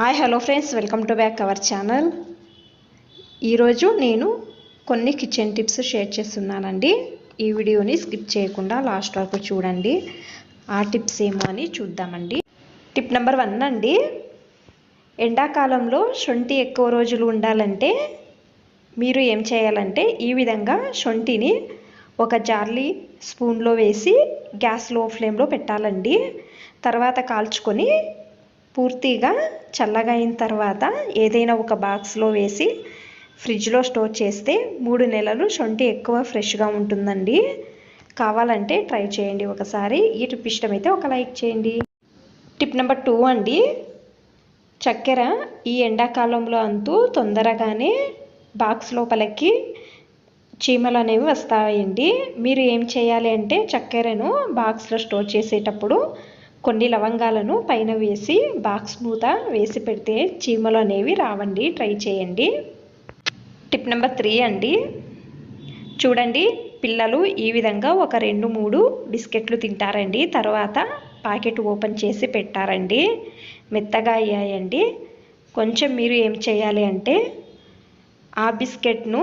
Hi hello friends welcome to back our channel ఈరోజు నేను కొన్ని కిచెన్ టిప్స్ షేర్ చేస్తున్నానండి. ఈ వీడియోని స్కిప్ చేయకుండా లాస్ట్ వరకు చూడండి. ఆ టిప్స్ ఏమో అని చూద్దామండి. టిప్ నెంబర్ వన్ అండి. ఎండాకాలంలో శొంఠి ఎక్కువ రోజులు ఉండాలంటే మీరు ఏం చేయాలంటే ఈ విధంగా శొంఠిని ఒక జార్లీ స్పూన్లో వేసి గ్యాస్లో ఫ్లేమ్లో పెట్టాలండి. తర్వాత కాల్చుకొని పూర్తిగా చల్లగా అయిన తర్వాత ఏదైనా ఒక బాక్స్లో వేసి ఫ్రిడ్జ్లో స్టోర్ చేస్తే మూడు నెలలు శొంఠి ఎక్కువ ఫ్రెష్గా ఉంటుందండి. కావాలంటే ట్రై చేయండి ఒకసారి. ఈ టిప్ ఇష్టమైతే ఒక లైక్ చేయండి. టిప్ నెంబర్ టూ అండి. చక్కెర ఈ ఎండాకాలంలో అంతూ తొందరగానే బాక్స్ లోపలికి చీమలు అనేవి వస్తాయండి. మీరు ఏం చేయాలి అంటే చక్కెరను బాక్స్లో స్టోర్ చేసేటప్పుడు కొన్ని లవంగాలను పైన వేసి బాక్స్ మూత వేసి పెడితే చీమలు అనేవి రావండి. ట్రై చేయండి. టిప్ నెంబర్ త్రీ అండి. చూడండి పిల్లలు ఈ విధంగా ఒక రెండు మూడు బిస్కెట్లు తింటారండి. తర్వాత ప్యాకెట్ ఓపెన్ చేసి పెట్టారండి. మెత్తగా అయ్యాయండి. కొంచెం మీరు ఏం చేయాలి అంటే ఆ బిస్కెట్ను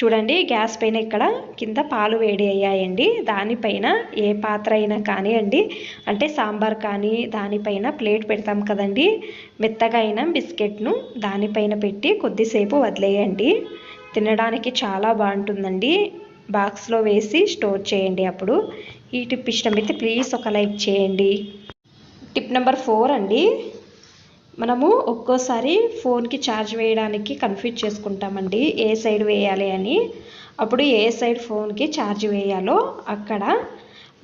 చూడండి గ్యాస్ పైన ఇక్కడ కింద పాలు వేడి అయ్యాయండి. దానిపైన ఏ పాత్ర అయినా కానివ్వండి అంటే సాంబార్ కానీ దానిపైన ప్లేట్ పెడతాం కదండి మెత్తగా అయిన బిస్కెట్ను దానిపైన పెట్టి కొద్దిసేపు వదిలేయండి. తినడానికి చాలా బాగుంటుందండి. బాక్స్లో వేసి స్టోర్ చేయండి అప్పుడు. ఈ టిప్ ఇష్టమైతే ప్లీజ్ ఒక లైక్ చేయండి. టిప్ నెంబర్ ఫోర్ అండి. మనము ఒక్కోసారి ఫోన్కి ఛార్జ్ వేయడానికి కన్ఫ్యూజ్ చేసుకుంటామండి. ఏ సైడ్ వేయాలి అని. అప్పుడు ఏ సైడ్ ఫోన్కి ఛార్జ్ వేయాలో అక్కడ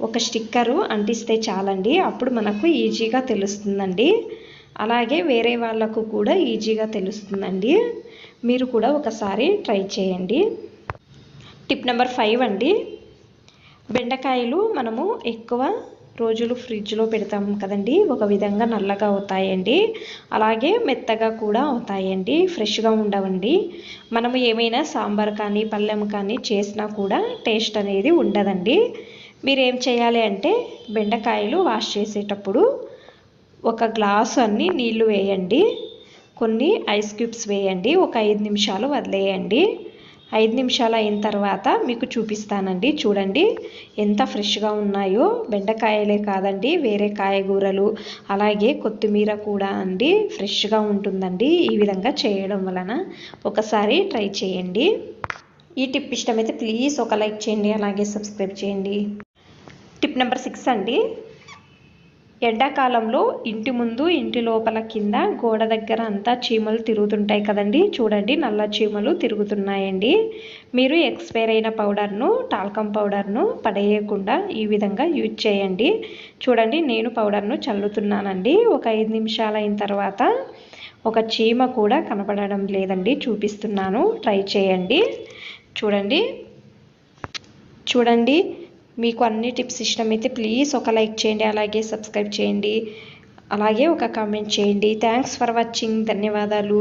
ఒక స్టిక్కరు అంటిస్తే చాలండి. అప్పుడు మనకు ఈజీగా తెలుస్తుందండి. అలాగే వేరే వాళ్ళకు కూడా ఈజీగా తెలుస్తుందండి. మీరు కూడా ఒకసారి ట్రై చేయండి. టిప్ నెంబర్ ఫైవ్ అండి. బెండకాయలు మనము ఎక్కువ రోజులు ఫ్రిడ్జ్లో పెడతాం కదండి ఒక విధంగా నల్లగా అవుతాయండి. అలాగే మెత్తగా కూడా అవుతాయండి ఫ్రెష్గా ఉండవండి. మనము ఏమైనా సాంబార్ కానీ పళ్ళెం కానీ చేసినా కూడా టేస్ట్ అనేది ఉండదండి. మీరు ఏం చేయాలి అంటే బెండకాయలు వాష్ చేసేటప్పుడు ఒక గ్లాసు అన్ని నీళ్ళు వేయండి. కొన్ని ఐస్ క్యూబ్స్ వేయండి ఒక ఐదు నిమిషాలు వదిలేయండి. ఐదు నిమిషాలు అయిన తర్వాత మీకు చూపిస్తానండి. చూడండి ఎంత ఫ్రెష్గా ఉన్నాయో. బెండకాయలే కాదండి వేరే కాయగూరలు అలాగే కొత్తిమీర కూడా అండి ఫ్రెష్గా ఉంటుందండి. ఈ విధంగా చేయడం వలన ఒకసారి ట్రై చేయండి. ఈ టిప్ ఇష్టమైతే ప్లీజ్ ఒక లైక్ చేయండి అలాగే సబ్స్క్రైబ్ చేయండి. టిప్ నెంబర్ సిక్స్ అండి. ఎండాకాలంలో ఇంటి ముందు ఇంటి లోపల కింద గోడ దగ్గర అంతా చీమలు తిరుగుతుంటాయి కదండి. చూడండి నల్ల చీమలు తిరుగుతున్నాయండి. మీరు ఎక్స్పైర్ అయిన పౌడర్ను టాల్కమ్ పౌడర్ను పడేయకుండా ఈ విధంగా యూజ్ చేయండి. చూడండి నేను పౌడర్ను చల్లుతున్నానండి. ఒక ఐదు నిమిషాలు అయిన తర్వాత ఒక చీమ కూడా కనపడడం లేదండి. చూపిస్తున్నాను. ట్రై చేయండి. చూడండి. చూడండి. మీకు అన్ని టిప్స్ ఇష్టమైతే ప్లీజ్ ఒక లైక్ చేయండి అలాగే సబ్స్క్రైబ్ చేయండి అలాగే ఒక కామెంట్ చేయండి. థ్యాంక్స్ ఫర్ వాచింగ్ ధన్యవాదాలు.